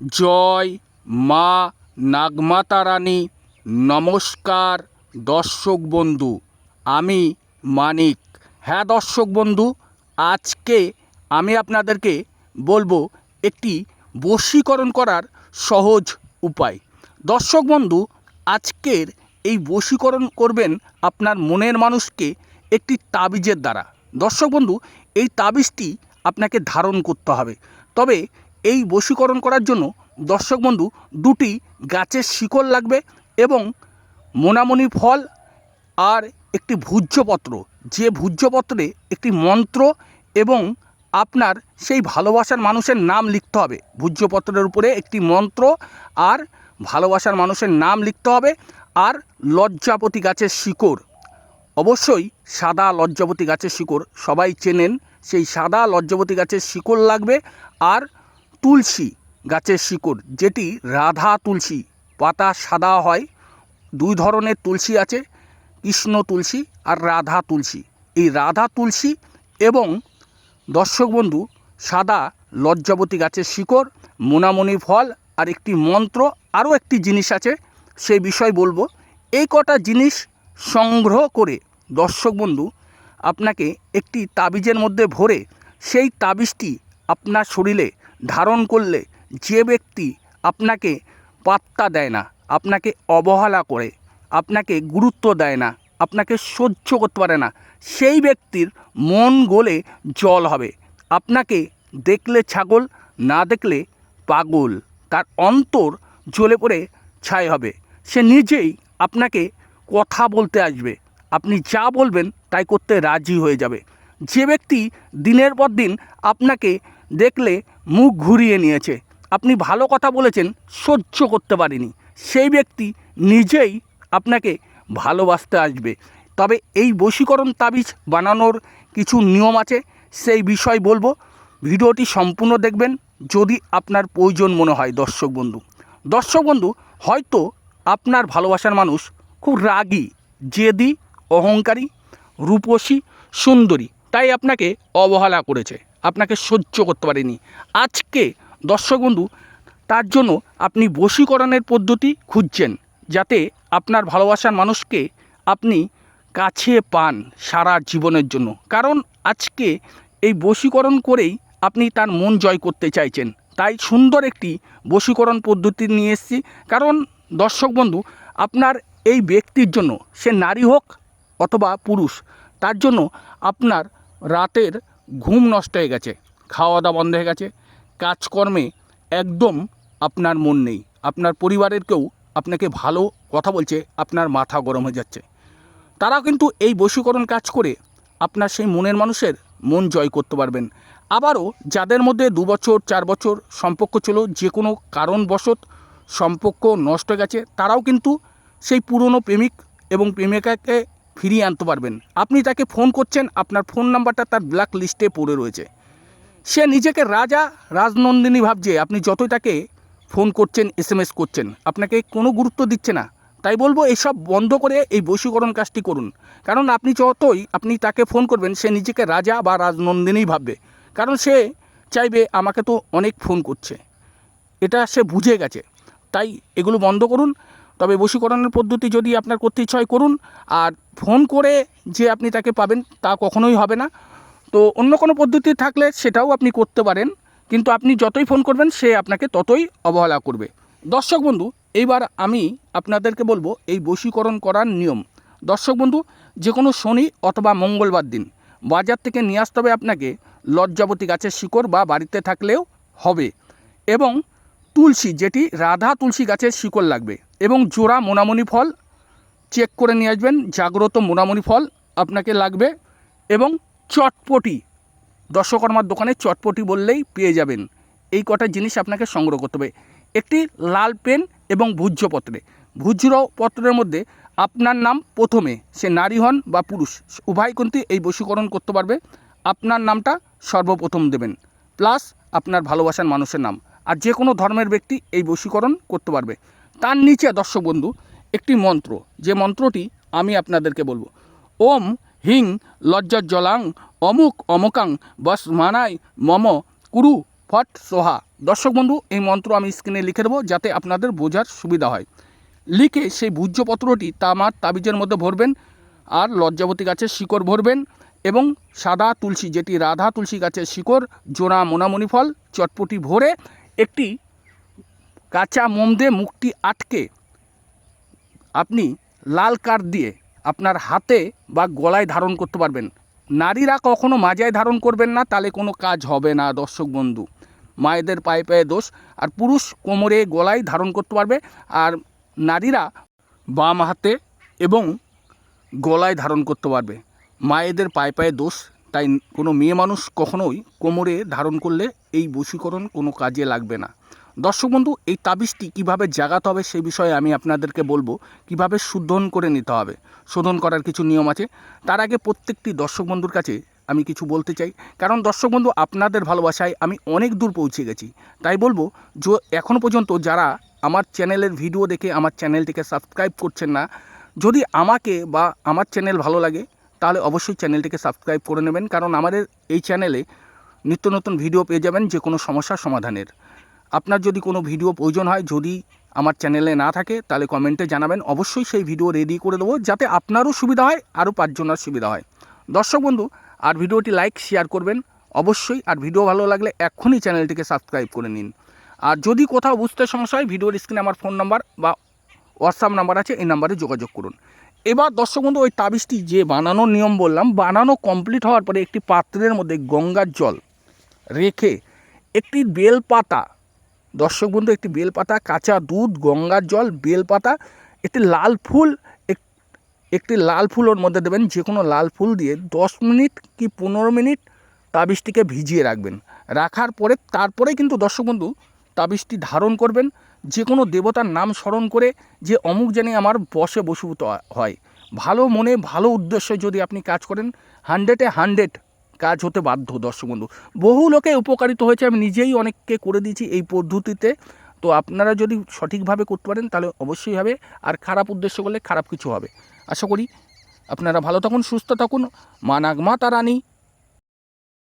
জয় মা নাগমাতা রানী। নমস্কার, দর্শক বন্ধু। আমি মানিক। হ্যাঁ দর্শক বন্ধু, আজকে আমি আপনাদেরকে বলব একটি বশীকরণ করার সহজ উপায়। দর্শক বন্ধু, আজকের এই বশীকরণ করবেন আপনার মনের মানুষকে একটি তাবিজের দ্বারা। দর্শক বন্ধু, এই তাবিজটি আপনাকে ধারণ করতে হবে। তবে এই বশীকরণ করার জন্য দর্শক বন্ধু দুটি গাছের শিকড় লাগবে এবং মোনামণি ফল আর একটি ভূজ্যপত্র। যে ভূজ্যপত্রে একটি মন্ত্র এবং আপনার সেই ভালোবাসার মানুষের নাম লিখতে হবে। ভূজ্যপত্রের উপরে একটি মন্ত্র আর ভালোবাসার মানুষের নাম লিখতে হবে আর লজ্জাপতি গাছের শিকড়। অবশ্যই সাদা লজ্জাপতি গাছের শিকড় সবাই চেনেন। সেই সাদা লজ্জাপতি গাছের শিকড় লাগবে আর তুলসী গাছের শিকড়, যেটি রাধা তুলসী, পাতা সাদা হয়, দুই ধরনের তুলসী আছে, কৃষ্ণ তুলসী আর রাধা তুলসী। এই রাধা তুলসী এবং দর্শক বন্ধু, সাদা লজ্জাবতী গাছের শিকড়, মোনামণি ফল আর একটি মন্ত্র, আরও একটি জিনিস আছে সেই বিষয় বলব। এই কটা জিনিস সংগ্রহ করে দর্শক বন্ধু, আপনাকে একটি তাবিজের মধ্যে ভরে সেই তাবিজটি আপনার শরীরে ধারণ করলে যে ব্যক্তি আপনাকে পাত্তা দেয় না, আপনাকে অবহেলা করে, আপনাকে গুরুত্ব দেয় না, আপনাকে সহ্য করতে পারে না, সেই ব্যক্তির মন গলে জল হবে। আপনাকে দেখলে ছাগল, না দেখলে পাগল। তার অন্তর জ্বলে পড়ে ছাই হবে। সে নিজেই আপনাকে কথা বলতে আসবে। আপনি যা বলবেন তাই করতে রাজি হয়ে যাবে। যে ব্যক্তি দিনের পর দিন আপনাকে দেখলে মুখ ঘুরিয়ে নিয়েছে। আপনি ভালো কথা বলেছেন, সহ্য করতে পারেনি। সেই ব্যক্তি নিজেই আপনাকে ভালোবাসতে আসবে। তবে এই বশীকরণ তাবিজ বানানোর কিছু নিয়ম আছে, সেই বিষয় বলব। ভিডিওটি সম্পূর্ণ দেখবেন, যদি আপনার প্রয়োজন মনে হয়, দর্শক বন্ধু। দর্শক বন্ধু, হয়তো আপনার ভালোবাসার মানুষ খুব রাগী, জেদি, অহংকারী, রূপসী, সুন্দরী, তাই আপনাকে অবহেলা করেছে। আপনাকে সহ্য করতে পারেনি। আজকে দর্শক বন্ধু, তার জন্য আপনি বশীকরণের পদ্ধতি খুঁজছেন যাতে আপনার ভালোবাসার মানুষকে আপনি কাছে পান সারা জীবনের জন্য। কারণ আজকে এই বশীকরণ করেই আপনি তার মন জয় করতে চাইছেন। তাই সুন্দর একটি বশীকরণ পদ্ধতি নিয়ে এসেছি। কারণ দর্শক বন্ধু, আপনার এই ব্যক্তির জন্য সে নারী হোক অথবা পুরুষ, তার জন্য আপনার রাতের ঘুম নষ্ট হয়ে গেছে খাওয়া দাওয়া বন্ধ হয়ে গেছে, কাজকর্মে একদম আপনার মন নেই। আপনার পরিবারের কেউ আপনাকে ভালো কথা বলছে, আপনার মাথা গরম হয়ে যাচ্ছে। তারা কিন্তু এই বশীকরণ কাজ করে আপনার সেই মনের মানুষের মন জয় করতে পারবেন। আবারও যাদের মধ্যে দু বছর, চার বছর সম্পর্ক ছিল, যে কোনো কারণবশত সম্পর্ক নষ্ট হয়ে গেছে, তারাও কিন্তু সেই পুরনো প্রেমিক এবং প্রেমিকাকে ফিরিয়ে আনতে পারবেন। আপনি তাকে ফোন করছেন, আপনার ফোন নাম্বারটা তার ব্ল্যাক লিস্টে পড়ে রয়েছে। সে নিজেকে রাজা, রাজনন্দিনী ভাবছে। আপনি যতই তাকে ফোন করছেন এস এম এস করছেন, আপনাকে কোনো গুরুত্ব দিচ্ছে না। তাই বলব এইসব বন্ধ করে এই বশীকরণ কাজটি করুন। কারণ আপনি যতই আপনি তাকে ফোন করবেন, সে নিজেকে রাজা বা রাজনন্দিনী ভাববে। কারণ সে চাইবে, আমাকে তো অনেক ফোন করছে। এটা সে বুঝে গেছে। তাই এগুলো বন্ধ করুন। তবে বশীকরণের পদ্ধতি যদি আপনার করতে ইচ্ছা হয় করুন, আর ফোন করে যে আপনি তাকে পাবেন তা কখনোই হবে না। তো অন্য কোনো পদ্ধতি থাকলে সেটাও আপনি করতে পারেন, কিন্তু আপনি যতই ফোন করবেন, সে আপনাকে ততই অবহেলা করবে। দর্শক বন্ধু, এইবার আমি আপনাদেরকে বলব এই বশীকরণ করার নিয়ম। দর্শক বন্ধু যে কোনো শনি অথবা মঙ্গলবার দিন বাজার থেকে নিয়ে আসতে হবে আপনাকে লজ্জাবতী গাছের শিকড় বা বাড়িতে থাকলেও হবে, এবং তুলসী, যেটি রাধা তুলসী গাছের শিকড় লাগবে। এবং জোড়া মোনামনি ফল চেক করে নিয়ে আসবেন, জাগ্রত মোনামনি ফল আপনাকে লাগবে এবং চটপটি, দর্শকর্মার দোকানে চটপটি বললেই পেয়ে যাবেন। এই কটা জিনিস আপনাকে সংগ্রহ করতে হবে। একটি লাল পেন এবং ভূজ্যপত্রে ভূজ্যপত্রের মধ্যে আপনার নাম প্রথমে, সে নারী হন বা পুরুষ, উভয় কিন্তু এই বশীকরণ করতে পারবে। আপনার নামটা সর্বপ্রথম দেবেন, প্লাস আপনার ভালোবাসার মানুষের নাম। আর যে কোনো ধর্মের ব্যক্তি এই বশীকরণ করতে পারবে। তার নিচে, দর্শক বন্ধু, একটি মন্ত্র। যে মন্ত্রটি আমি আপনাদেরকে বলব। ওম হিং লজ্জাজ্জলাং অমুক অমকাং বস মানাই মম কুরু ফট সোহা। দর্শক বন্ধু, এই মন্ত্র আমি স্ক্রিনে লিখে দেবো যাতে আপনাদের বোঝার সুবিধা হয়। লিখে সেই ভূজ্যপত্রটি তামার তাবিজের মধ্যে ভরবেন, আর লজ্জাবতী গাছের শিকড় ভরবেন এবং সাদা তুলসী, যেটি রাধা তুলসী গাছের শিকড়, জোড়া মোনামণি ফল, চটপটি ভরে একটি কাঁচা মোম দিয়ে মুখটি আটকে আপনি লাল কাঠ দিয়ে আপনার হাতে বা গলায় ধারণ করতে পারবেন। নারীরা কখনো মাজায় ধারণ করবেন না, তাহলে কোনো কাজ হবে না, দর্শক বন্ধু। মায়েদের পায়ে পায়ে দোষ, আর পুরুষ কোমরে, গলায় ধারণ করতে পারবে, আর নারীরা বাম হাতে এবং গলায় ধারণ করতে পারবে। মায়েদের পায়ে পায়ে দোষ, তাই কোনো মেয়ে মানুষ কখনোই কোমরে ধারণ করলে এই বশীকরণ কোনো কাজে লাগবে না। দর্শক বন্ধু, এই তাবিজটি কীভাবে জাগাতে হবে সেই বিষয়ে আমি আপনাদেরকে বলব। কীভাবে শোধন করে নিতে হবে, শোধন করার কিছু নিয়ম আছে। তার আগে প্রত্যেকটি দর্শক বন্ধুর কাছে আমি কিছু বলতে চাই। কারণ দর্শক বন্ধু, আপনাদের ভালোবাসায় আমি অনেক দূর পৌঁছে গেছি। তাই বলব, যে এখনও পর্যন্ত যারা আমার চ্যানেলের ভিডিও দেখে আমার চ্যানেলটিকে সাবস্ক্রাইব করছেন না, যদি আমাকে বা আমার চ্যানেল ভালো লাগে, তাহলে অবশ্যই চ্যানেলটিকে সাবস্ক্রাইব করে নেবেন। কারণ আমাদের এই চ্যানেলে নিত্য নতুন ভিডিও পেয়ে যাবেন যে কোনো সমস্যার সমাধানের। আপনার যদি কোনো ভিডিও প্রয়োজন হয়, যদি আমার চ্যানেলে না থাকে, তাহলে কমেন্টে জানাবেন। অবশ্যই সেই ভিডিও রেডি করে দেবো, যাতে আপনারও সুবিধা হয়, আরও পাঁচজনের সুবিধা হয়। দর্শক বন্ধু, আর ভিডিওটি লাইক শেয়ার করবেন। অবশ্যই, আর ভিডিও ভালো লাগলে এখনই চ্যানেলটিকে সাবস্ক্রাইব করে নিন। আর যদি কোথাও বুঝতে সমস্যা হয়, ভিডিওর স্ক্রিনে আমার ফোন নাম্বার বা হোয়াটসঅ্যাপ নাম্বার আছে, এই নাম্বারে যোগাযোগ করুন। এবার দর্শক বন্ধু, ওই তাবিজটি যে বানানোর নিয়ম বললাম, বানানো কমপ্লিট হওয়ার পরে একটি পাত্রের মধ্যে গঙ্গার জল রেখে একটি বেলপাতা দর্শক বন্ধু, একটি বেলপাতা, কাঁচা দুধ, গঙ্গার জল, বেলপাতা, একটি লাল ফুল, এক- একটি লাল ফুল ওর মধ্যে দেবেন যে কোনো লাল ফুল দিয়ে দশ মিনিট কি পনেরো মিনিট তাবিজটিকে ভিজিয়ে রাখবেন। রাখার পরে তারপরে কিন্তু দর্শক বন্ধু, তাবিজটি ধারণ করবেন। যে কোনো দেবতার নাম স্মরণ করে যে অমুক জানি আমার বসে বসুভূত হয়। ভালো মনে, ভালো উদ্দেশ্যে যদি আপনি কাজ করেন হান্ড্রেডে হান্ড্রেড কাজ হতে বাধ্য, দর্শক বন্ধু। বহু লোকে উপকারিত হয়েছে, আমি নিজেই অনেককে করে দিয়েছি এই পদ্ধতিতে। তো আপনারা যদি সঠিকভাবে করতে পারেন, তাহলে অবশ্যই হবে। আর খারাপ উদ্দেশ্য করলে খারাপ কিছু হবে। আশা করি আপনারা ভালো থাকুন, সুস্থ থাকুন। মা নাগমা তারানী